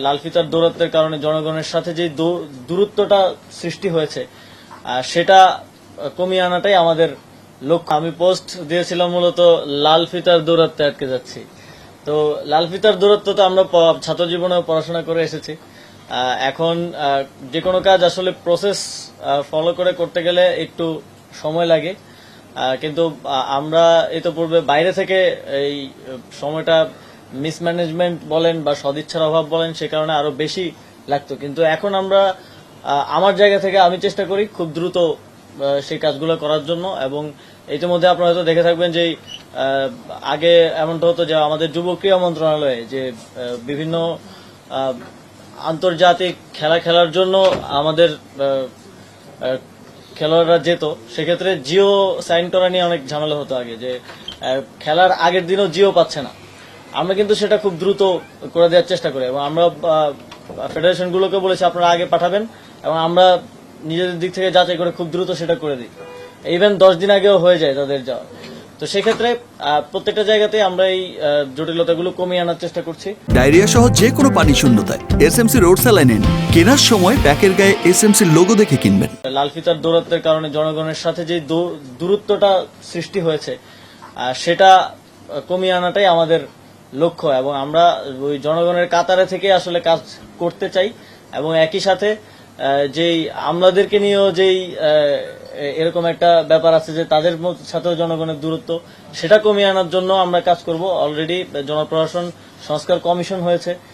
লাল ফিতার দৌরত্বের কারণে জনগণের সাথে যে দূরত্বটা সৃষ্টি হয়েছে সেটা কমিয়ে আনাটাই আমাদের লক্ষ্য। আমি পোস্ট দিয়েছিলাম মূলত লাল ফিতার দূরত্বে আটকে যাচ্ছি। তো লাল ফিতার দূরত্ব তো আমরা ছাত্র জীবনে পড়াশোনা করে এসেছি। এখন যে কোনো কাজ আসলে প্রসেস ফলো করে করতে গেলে একটু সময় লাগে। কিন্তু আমরা ইতোপূর্বে বাইরে থেকে এই সময়টা মিসম্যানেজমেন্ট বলেন বা সদিচ্ছার অভাব বলেন, সে কারণে আরও বেশি লাগতো। কিন্তু এখন আমরা আমার জায়গা থেকে আমি চেষ্টা করি খুব দ্রুত সেই কাজগুলো করার জন্য এবং ইতিমধ্যে আপনারা হয়তো দেখে থাকবেন যে আগে এমনটা হতো যে আমাদের যুব ক্রীড়া মন্ত্রণালয়ে যে বিভিন্ন আন্তর্জাতিক খেলা খেলার জন্য আমাদের খেলোয়াড়রা যেত, সেক্ষেত্রে জিও সাইন করা নিয়ে অনেক ঝামেলা হতো আগে যে খেলার আগের দিনও জিও পাচ্ছে না। আমরা কিন্তু সেটা খুব দ্রুত করে দেওয়ার চেষ্টা করি এবং আমরা ফেডারেশন গুলোকে বলেছি আপনারা আগে পাঠাবেন এবং আমরা নিজেদের দিক থেকে যাচাই করে খুব দ্রুত সেটা করে দিই। ইভেন দশ দিন আগেও হয়ে যায় তাদের যাওয়া। তো সেক্ষেত্রে প্রত্যেকটা জায়গাতে আমরা এই জটিলতাগুলো কমিয়ে আনার চেষ্টা করছি। ডায়রিয়া সহ যে কোনো পানি শূন্যতায় এসএমসি রোড স্যালাইন কেনার সময় প্যাকের গায়ে এস এসএমসির লোগো দেখে কিনবেন। লাল ফিতার দৌরত্বের কারণে জনগণের সাথে যে দূরত্বটা সৃষ্টি হয়েছে সেটা কমিয়ে আনাটাই আমাদের লক্ষ্য এবং আমরা ওই জনগণের কাতারে থেকে আসলে কাজ করতে চাই এবং একই সাথে যেই আমলাদেরকে নিয়েও যেই এরকম একটা ব্যাপার আছে যে তাদের সাথেও জনগণের দূরত্ব, সেটা কমিয়ে আনার জন্য আমরা কাজ করব। অলরেডি জনপ্রশাসন সংস্কার কমিশন হয়েছে।